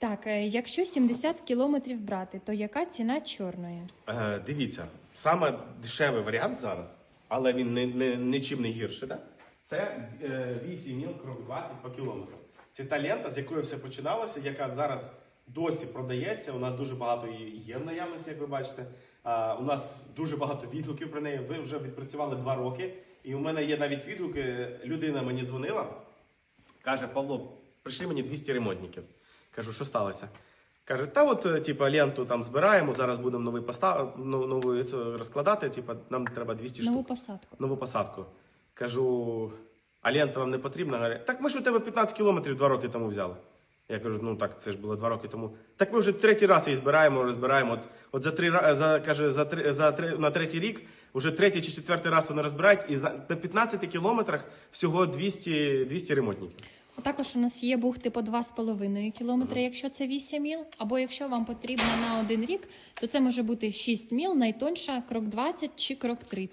Так, е, якщо 70 кілометрів брати, то яка ціна чорної? Е, дивіться, саме дешевий варіант зараз, але він не, не, нічим не гірший, да? це е, 8 міл крок 20 по кілометру. Це та лента, з якої все починалося, яка зараз досі продається. У нас дуже багато її є в наявності, як ви бачите. А, у нас дуже багато відгуків про неї. Ви вже відпрацювали два роки. І у мене є навіть відгуки. Людина мені дзвонила, каже: Павло, прийшли мені 200 ремонтників. Кажу, що сталося? Каже, та от, е, типа, ленту там збираємо, зараз будемо новий постав... ну, нову розкладати, типа, нам треба 200 Нову посадку. Нову посадку. Кажу, а лента вам не потрібна? Говорить, так ми ж у тебе 15 кілометрів два роки тому взяли. Я кажу, ну так, це ж було два роки тому. Так ми вже третій раз її збираємо, розбираємо. От, от за три за, каже, за три, за три, на третій рік, вже третій чи четвертий раз вони розбирають, і за, на 15 кілометрах всього 200, 200 ремонтників. Також у нас є бухти по 2,5 кілометри, якщо це 8 міл. Або якщо вам потрібно на один рік, то це може бути 6 міл, найтонша крок 20 чи крок 30.